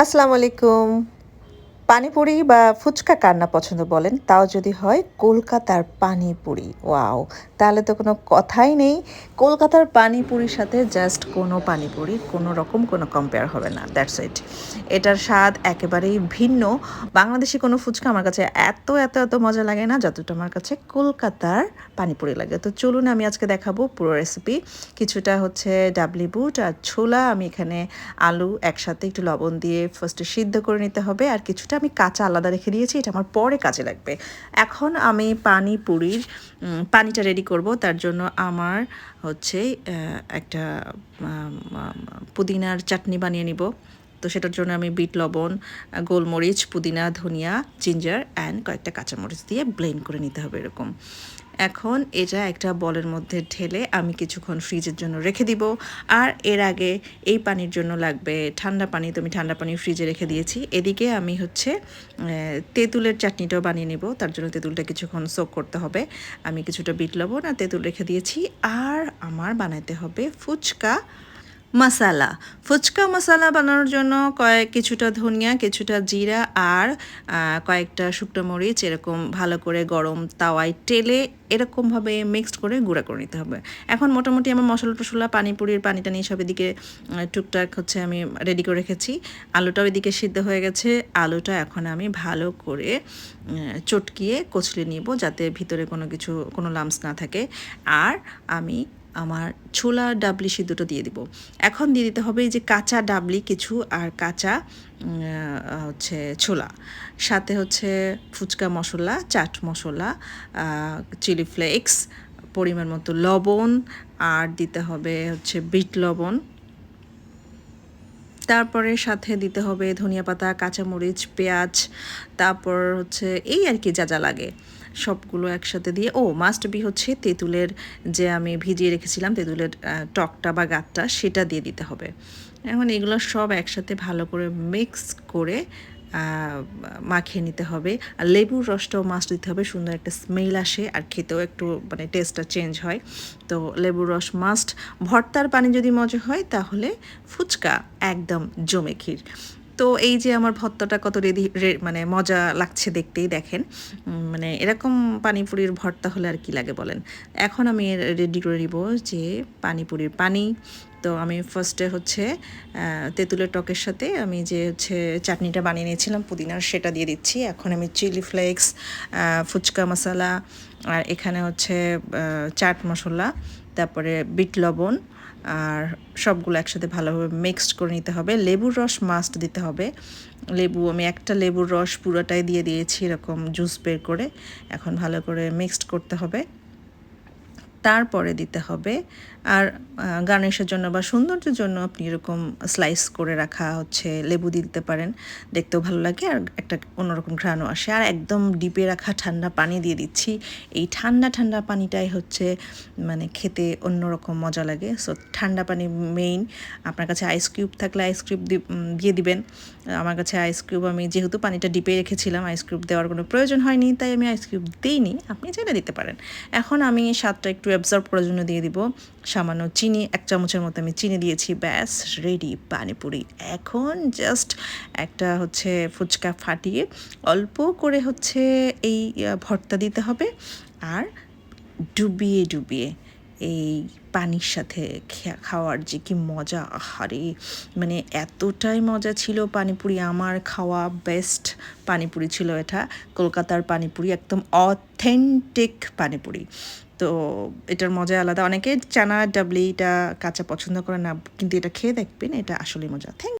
আসসালামু আলাইকুম। পানিপুরি বা ফুচকা কান্না পছন্দ বলেন? তাও যদি হয় কলকাতার পানিপুরি। ওয়াও! তাহলে তো কোনো কথাই নেই। কলকাতার পানিপুরির সাথে জাস্ট কোনো পানিপুরি, কোনো রকম কোনো কম্পেয়ার হবে না। দ্যাটস ইট এটার স্বাদ একেবারেই ভিন্ন। বাংলাদেশি কোনো ফুচকা আমার কাছে এত এত এত মজা লাগে না যতটা আমার কাছে কলকাতার পানিপুরি লাগে। তো চলুন আমি আজকে দেখাবো পুরো রেসিপি কিছুটা হচ্ছে ডাবলি বুট আর ছোলা। আমি এখানে আলু একসাথে একটু লবণ দিয়ে ফার্স্টে সিদ্ধ করে নিতে হবে আর কিছুটা আমি কাঁচা আলাদা রেখে দিয়েছি, এটা আমার পরে কাজে লাগবে। এখন আমি পানি পুরির পানিটা রেডি করব, তার জন্য আমার হচ্ছে একটা পুদিনার চাটনি বানিয়ে নিব। তো সেটার জন্য আমি বিট লবণ, গোলমরিচ, পুদিনা, ধনিয়া, জিঞ্জার অ্যান্ড কয়েকটা কাঁচামরিচ দিয়ে ব্লেন্ড করে নিতে হবে এরকম। এখন এটা একটা বলের মধ্যে ঢেলে আমি কিছুক্ষণ ফ্রিজের জন্য রেখে দিব। আর এর আগে এই পানির জন্য লাগবে ঠান্ডা পানি তুমি ঠান্ডা পানি ফ্রিজে রেখে দিয়েছি। এদিকে আমি হচ্ছে তেঁতুলের চাটনিটাও বানিয়ে নেব, তার জন্য তেঁতুলটা কিছুক্ষণ সোক করতে হবে। আমি কিছুটা বিট লবণ আর তেঁতুল রেখে দিয়েছি। আর আমার বানাতে হবে ফুচকা। মশালা। ফুচকা মশালা বানানোর জন্য কয়েক কিছুটা ধনিয়া, কিছুটা জিরা আর কয়েকটা শুকনো মরিচ, এরকম ভালো করে গরম তাওয়ায় টেলে এরকমভাবে মিক্সড করে গুঁড়া করে নিতে হবে। এখন মোটামুটি আমার মশলা টশলা, পানিপুরির পানিটা নিয়ে সব এদিকে টুকটাক হচ্ছে আমি রেডি করে রেখেছি। আলুটাও এদিকে সিদ্ধ হয়ে গেছে। আলুটা এখন আমি ভালো করে চটকিয়ে কচলে নিব যাতে ভিতরে কোনো কিছু, কোনো লামস না থাকে। আর আমি আমার ছোলা, ডাবলি সিদ্ধটা দিয়ে দিব। এখন দিয়ে দিতে হবে যে কাঁচা ডাবলি কিছু আর কাঁচা হচ্ছে ছোলা। সাথে হচ্ছে ফুচকা মশলা, চাট মশলা চিলি ফ্লেক্স, পরিমাণ মতো লবণ আর দিতে হবে হচ্ছে বিট লবণ। তারপরে সাথে দিতে হবে ধনিয়া পাতা, কাঁচামরিচ, পেঁয়াজ, তারপর হচ্ছে এই আর কি যা যা লাগে। সবগুলো একসাথে দিয়ে, ও মাস্ট বি হচ্ছে তেঁতুলের যে আমি ভিজিয়ে রেখেছিলাম, তেঁতুলের টকটা বা গাতটা, সেটা দিয়ে দিতে হবে। এখন এগুলো সব একসাথে ভালো করে মিক্স করে মাখিয়ে নিতে হবে। আর লেবুর রসটাও মাছ দিতে হবে, সুন্দর একটা স্মেল আসে আর খেতেও একটু মানে টেস্টটা চেঞ্জ হয়। তো লেবুর রস মাস্ট ভর্তার পানি যদি মজা হয়, তাহলে ফুচকা একদম জমে ক্ষীর। তো এই যে আমার ভর্তাটা কত রেডি মানে মজা লাগছে দেখতেই দেখেন। মানে এরকম পানিপুরির ভর্তা হলে আর কি লাগে বলেন। এখন আমি রেডি করে নিব যে পানিপুরির পানি। তো আমি ফার্স্টে হচ্ছে তেঁতুলের টকের সাথে আমি যে হচ্ছে চাটনিটা বানিয়ে নিয়েছিলাম, পুদিনার সেটা দিয়ে দিচ্ছি। এখন আমি চিলি ফ্লেক্স ফুচকা মশলা, আর এখানে হচ্ছে চাট মশলা। তারপরে বিট লবণ আর সবগুলো একসাথে ভালোভাবে মিক্সড করে নিতে হবে। লেবুর রস মাস্ট দিতে হবে। লেবু, আমি একটা লেবুর রস পুরোটাই দিয়ে দিয়েছি এরকম জুস বের করে। এখন ভালো করে মিক্সড করতে হবে। তারপরে দিতে হবে। আর গার্নিশের জন্য বা সৌন্দর্যের জন্য আপনি এরকম স্লাইস করে রাখা হচ্ছে, লেবু দিতে পারেন। দেখতেও ভালো লাগে আর একটা অন্যরকম ঘ্রাণও আসে। আর একদম ডিপে রাখা ঠান্ডা পানি দিয়ে দিচ্ছি। এই ঠান্ডা ঠান্ডা পানিটাই হচ্ছে মানে খেতে অন্যরকম মজা লাগে। সো ঠান্ডা পানি মেইন আপনার কাছে আইস কিউব থাকলে আইস কিউব দিয়ে দিবেন। আমার কাছে আইস কিউব আমি যেহেতু পানিটা ডিপে রেখেছিলাম আইস কিউব দেওয়ার কোনো প্রয়োজন হয়নি, তাই আমি আইস কিউব দিইনি। আপনি চাইলে দিতে পারেন। এখন আমি স্বাদটা একটু অ্যাবজর্ব করার জন্য দিয়ে দিব সামান্য চিনি, এক চামচের মতো আমি চিনি দিয়েছি, ব্যাস রেডি পানিপুরি। এখন জাস্ট একটা হচ্ছে ফুচকা ফাটিয়ে অল্প করে হচ্ছে এই ভর্তা দিতে হবে আর ডুবিয়ে ডুবিয়ে এই পানির সাথে খাওয়ার যে কি মজা, আহারে! মানে এতটাই মজা ছিল পানিপুরি। আমার খাওয়া বেস্ট পানিপুরি ছিল এটা। কলকাতার পানিপুরি, একদম অথেন্টিক পানিপুরি। তো এটার মজা আলাদা। অনেকে চানা ডাবলিটা কাঁচা পছন্দ করে না, কিন্তু এটা খেয়ে দেখবেন, এটা আসলে মজা। থ্যাংক